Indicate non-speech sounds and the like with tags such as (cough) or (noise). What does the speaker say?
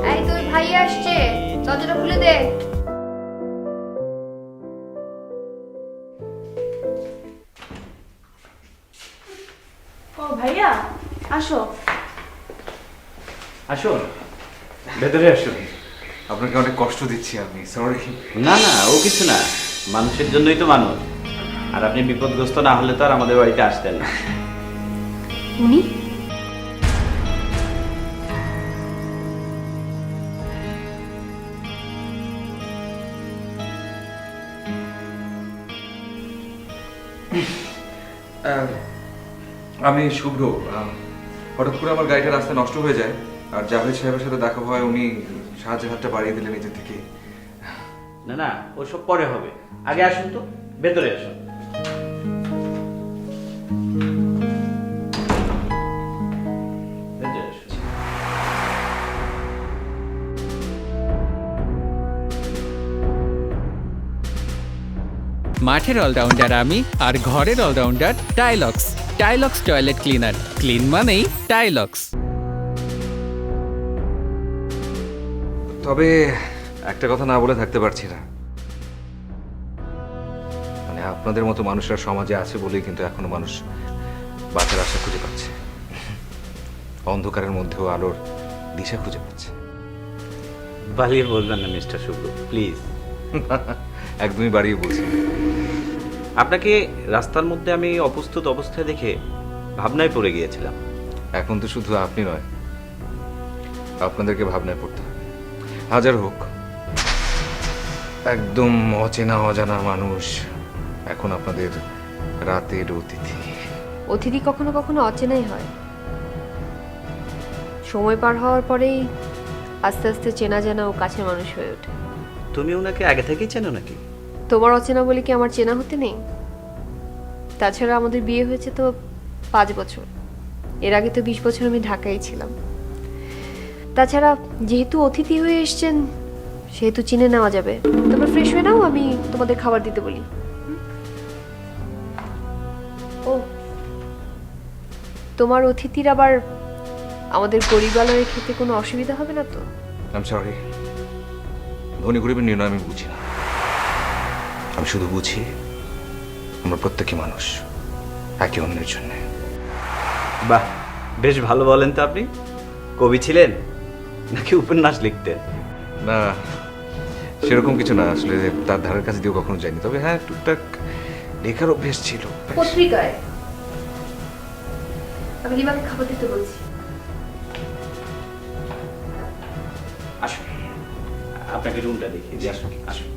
ভাইয়া আসছে। দরজাটা খুলে দে। ও ভাইয়া আসো। আসুন। ভেতরে আসুন। আপনাকে অনেক কষ্ট দিচ্ছি আমি সরি না না ও কিছু না। মানুষের জন্যই তো মানুষ। আর আপনি বিপদগ্রস্ত না হলে তো আর আমাদের বাড়িতে আসতেন না। উনি? আমি শুভ্র হঠাৎ করে আমার গাড়িটা রাস্তায় নষ্ট হয়ে যায় আর জাভেদ সাহেবের সাথে দেখা হয়, উনি সাহায্যের হাতটা বাড়িয়ে দিলেন নিজে থেকে। না না, ওসব পরে হবে। আগে আসুন তো, ভেতরে আসুন। মাঠের অলরাউন্ডার আমি আর ঘরের allrounder Tylox. Tylox toilet cleaner. Clean মানেই টাইলক্স। তবে একটা কথা না বলে থাকতে পারছি না। মানে আপনাদের মতো মানুষরা সমাজে আছে বলেই কিন্তু এখনও মানুষ বাঁচার আশা খুঁজে পাচ্ছে। অন্ধকারের মধ্যেও আলোর দিশা খুঁজে পাচ্ছে। বালিয়ে বলবেন না মিস্টার শুভ্র প্লিজ। (laughs) একদমই বাড়িয়ে বলছি। আপনাকে রাস্তার মধ্যে আমি অপ্রস্তুত অবস্থায় দেখে ভাবনায় পড়ে গিয়েছিলাম। এখন তো শুধু আপনি নয় আপনাদেরকে ভাবনায় পড়তে হবে। হাজার হোক একদম অচেনা অজানা মানুষ এখন আপনাদের রাতের অতিথি। অতিথি কখনো কখনো অচেনাই হয়। সময় পার হওয়ার পরেই আস্তে আস্তে চেনা জানা ও কাছের মানুষ হয়ে ওঠে। তুমি ওনাকে আগে থেকেই চেনো নাকি? তোমার অচেনা বলে কি আমার চেনা হতে নেই? তাছাড়া আমাদের বিয়ে হয়েছে তো পাঁচ বছর। এর আগে তো বিশ বছর আমি ঢাকায় ছিলাম। তাছাড়া যেহেতু অতিথি হয়ে এসছেন, সেহেতু চিনে নেওয়া যাবে। তোমরা ফ্রেশ হয়ে নাও, আমি তোমাদের খাবার দিতে বলি। ও। তোমার অতিথির আবার আমাদের গরিবালয়ে খেতে কোনো অসুবিধা হবে না তো? আম সরি ধনী গরিবের নির্ণয় আমি বুঝি না। আমি শুধু বুঝি আমরা প্রত্যেকই মানুষ একে অন্যের জন্যে। বাহ বেশ ভালো বলেন তো আপনি। কবি ছিলেন নাকি উপন্যাস লিখতেন? না সেরকম কিছু না আসলে তার ধারের কাছে দিয়েও কখনো যায়নি তবে হ্যাঁ টুকটাক লেখার অভ্যেস ছিল। পত্রিকায়। আমি লিমাকে খাবার দিতে বলছি। আসুন আপনাকে রুমটা দেখিয়ে দিই আসুন আসুন।